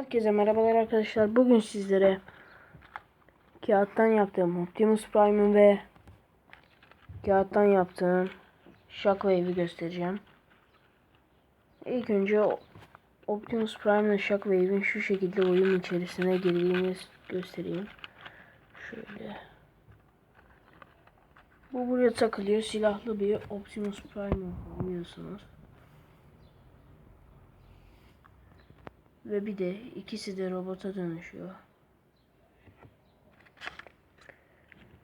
Herkese merhabalar arkadaşlar. Bugün sizlere kağıttan yaptığım Optimus Prime'ı ve kağıttan yaptığım Shockwave'i göstereceğim. İlk önce Optimus Prime ile Shockwave'in şu şekilde oyun içerisine girdiğini göstereyim. Şöyle. Bu buraya takılıyor. Silahlı bir Optimus Prime biliyorsunuz. Ve bir de ikisi de robota dönüşüyor.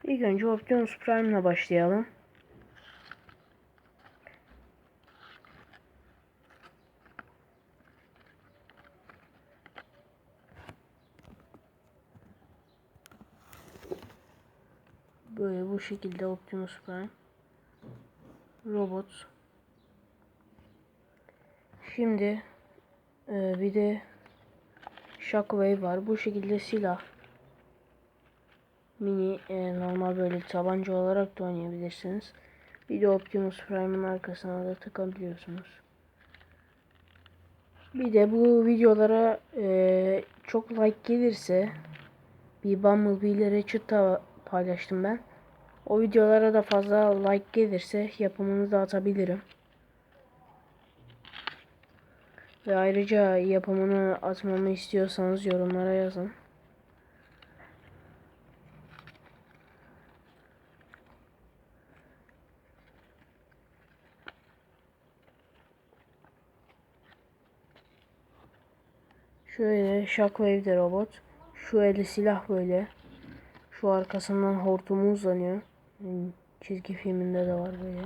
İlk önce Optimus Prime ile başlayalım. Böyle bu şekilde Optimus Prime. Robot. Şimdi ee, bir de Shockwave var. Bu şekilde silah. Mini e, normal böyle tabanca olarak da oynayabilirsiniz. Bir de Optimus Prime'ın arkasına da takabiliyorsunuz. Bir de bu videolara e, çok like gelirse bir Bumblebee ile Ratchet'ta paylaştım ben. O videolara da fazla like gelirse yapımını da atabilirim. Ve ayrıca yapımını atmamı istiyorsanız yorumlara yazın. Şöyle Shockwave robot. Şu eli silah böyle. Şu arkasından hortumu uzanıyor. Hmm, Çizgi filminde de var böyle.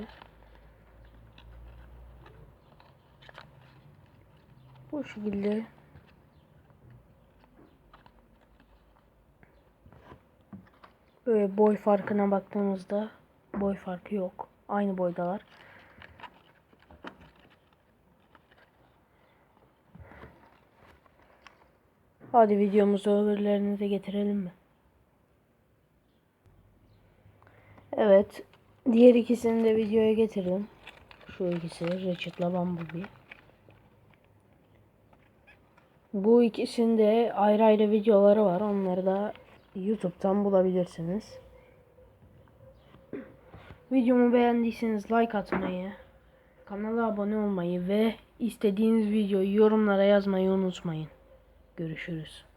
Bu şekilde böyle boy farkına baktığımızda boy farkı yok. Aynı boydalar. Hadi videomuzu öbürlerini de getirelim mi? Evet. Diğer ikisini de videoya getirdim. Şu ikisi Ratchet'la Bumblebee. Bu ikisinde ayrı ayrı videoları var. Onları da YouTube'dan bulabilirsiniz. Videomu beğendiyseniz like atmayı, kanala abone olmayı ve istediğiniz videoyu yorumlara yazmayı unutmayın. Görüşürüz.